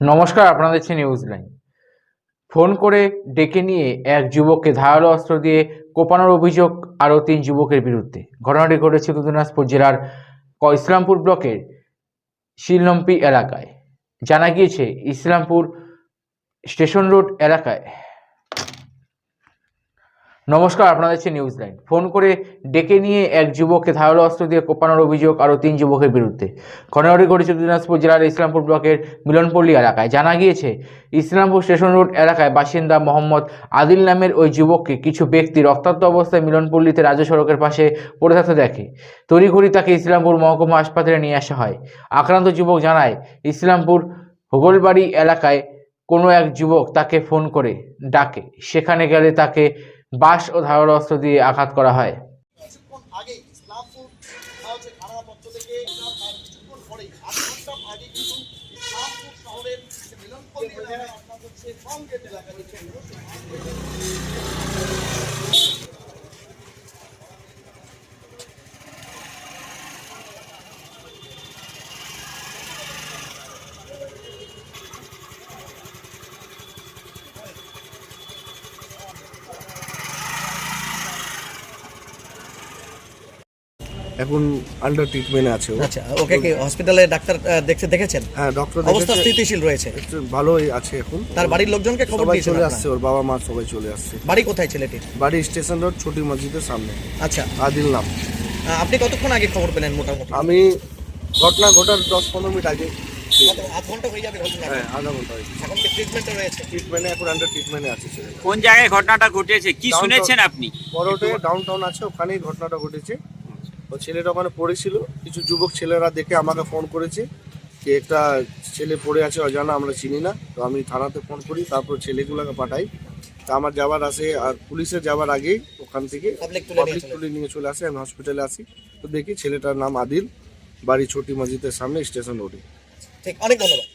নমস্কার, আপনাদের হচ্ছে নিউজ লাইন ফোন করে ডেকে নিয়ে এক যুবককে ধারালো অস্ত্র দিয়ে কোপানোর অভিযোগ আরও তিন যুবকের বিরুদ্ধে। ঘটনাটি ঘটেছে উত্তর দিনাজপুর জেলার ইসলামপুর ব্লকের শিলনম্পি এলাকায়। জানা গিয়েছে, ইসলামপুর স্টেশন রোড এলাকায় নমস্কার আপনাদের হচ্ছে নিউজ লাইন ফোন করে ডেকে নিয়ে এক যুবককে ধারালো অস্ত্র দিয়ে কোপানোর অভিযোগ আরও তিন যুবকের বিরুদ্ধে। ঘটনাটি ঘটেছে দিনাজপুর জেলার ইসলামপুর ব্লকের মিলনপল্লী এলাকায় জানা গিয়েছে, ইসলামপুর স্টেশন রোড এলাকায় বাসিন্দা মোহাম্মদ আদিল নামের ওই যুবককে কিছু ব্যক্তি রক্তাক্ত অবস্থায় মিলনপল্লীতে রাজ্য সড়কের পাশে পড়ে থাকতে দেখে। তড়িঘড়ি তাকে ইসলামপুর মহকুমা হাসপাতালে নিয়ে আসা হয়। আক্রান্ত যুবক জানায়, ইসলামপুর হোগলবাড়ি এলাকায় কোনো এক যুবক তাকে ফোন করে ডাকে। সেখানে গেলে তাকে বাঁশ ও ধারালো অস্ত্র দিয়ে আঘাত করা হয় আগে ইসলামপুর আহ, হচ্ছে খানারা পক্ষ থেকে তার কিছুক্ষণ পরেই আধ ঘণ্টা আগে কিন্তু ইসলামপুর শহরের যে মিলনপল্লী এলাকায় আপনার হচ্ছে কংগ্রেস এলাকা হচ্ছে এখন আন্ডার ট্রিটমেন্টে আছে ও। আচ্ছা ওকে কি হসপিটালে ডাক্তার দেখতে দেখেছেন? হ্যাঁ ডক্টর অবস্থা স্থিতিশীল রয়েছে। একটু ভালোই আছে এখন। তার বাড়ির লোকজনকে খবর সবাই দিয়েছেন চলে আসছে ওর বাবা মা সবাই চলে আসছে। বাড়ি কোথায় ছেলেটির বাড়ি স্টেশন রোড ছোটি মসজিদের সামনে। আচ্ছা। আদিল নাম। আপনি কতক্ষণ আগে খবর পেলেন মোটামুটি? আমি ঘটনা ঘটার দশ পনেরো মিনিট আগে আধ ঘণ্টা হয়ে যাবে হ্যাঁ আধা ঘণ্টা হয়েছে এখন ট্রিটমেন্টে রয়েছে? ট্রিটমেন্টে এখন আন্ডার ট্রিটমেন্টে আছে কোন জায়গায় ঘটনাটা ঘটেছে? কি শুনেছেন আপনি? বড়োটে ডাউন টাউন আছে ওখানেই ঘটনাটা ঘটেছে। ও ছেলেটা ওখানে পড়েছিল। কিছু যুবক ছেলেরা দেখে আমাকে ফোন করেছে যে একটা ছেলে পড়ে আছে অজানা আমরা চিনি না। তো আমি থানাতে ফোন করি তারপর ছেলেগুলোকে পাঠাই। তা আমার যাওয়ার আসে আর পুলিশের যাওয়ার আগেই ওখান থেকে পাবলিক চলে তুলে নিয়ে চলে আসে আমি হসপিটালে আসি। তো দেখি ছেলেটার নাম আদিল বাড়ি ছোটি মসজিদের সামনে স্টেশন রোডে ঠিক অনেক ধন্যবাদ।